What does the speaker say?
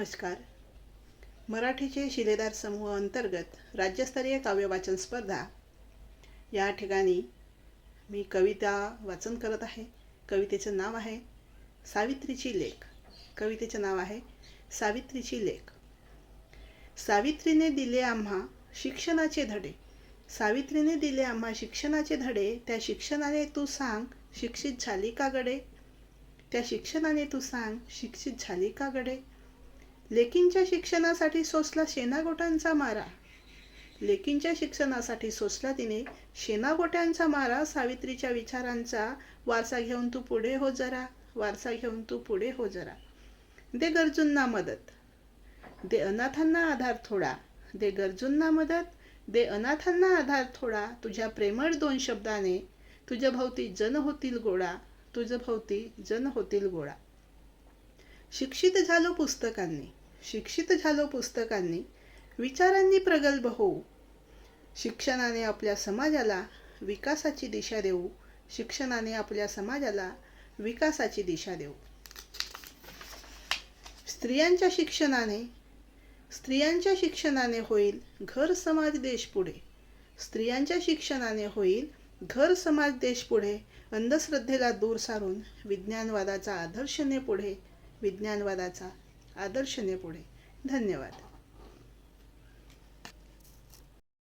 नमस्कार. मराठीचे शिलेदार समूह अंतर्गत राज्यस्तरीय काव्यवाचन स्पर्धा. या ठिकाणी मी कविता वाचन करत आहे. कवितेचं नाव आहे सावित्रीची लेख. कवितेचं नाव आहे सावित्रीची लेख. सावित्रीने दिले आम्हा शिक्षणाचे धडे. सावित्रीने दिले आम्हा शिक्षणाचे धडे. त्या शिक्षणाने तू सांग शिक्षित झाली का गडे? त्या शिक्षणाने तू सांग शिक्षित झाली का गडे? लेकींच्या शिक्षणासाठी सोसला शेनागोट्यांचा मारा. लेकींच्या शिक्षणासाठी सोसला तिने शेनागोट्यांचा मारा सावित्रीच्या विचारांचा वारसा घेऊन तू पुढे हो जरा वारसा घेऊन तू पुढे हो जरा. दे गरजूंना मदत. दे अनाथांना आधार थोडा. दे गरजूंना मदत. दे अनाथांना आधार थोडा. तुझ्या प्रेमळ दोन शब्दाने तुझ्या भोवती जन होतील गोळा. तुझ्या भोवती जन होतील गोळा. शिक्षित झालो पुस्तकांनी. शिक्षित झालो पुस्तकांनी विचारांनी प्रगल्भ होऊ. शिक्षणाने आपल्या समाजाला विकासाची दिशा देऊ. शिक्षणाने आपल्या समाजाला विकासाची दिशा देऊ. स्त्रियांच्या शिक्षणाने स्त्रियांच्या शिक्षणाने होईल घर समाज देश पुढे. स्त्रियांच्या शिक्षणाने होईल घर समाज देश पुढे. अंधश्रद्धेला दूर सारून विज्ञानवादाचा आदर्शने पुढे. विज्ञानवादाचा आदर्शने पुढे धन्यवाद.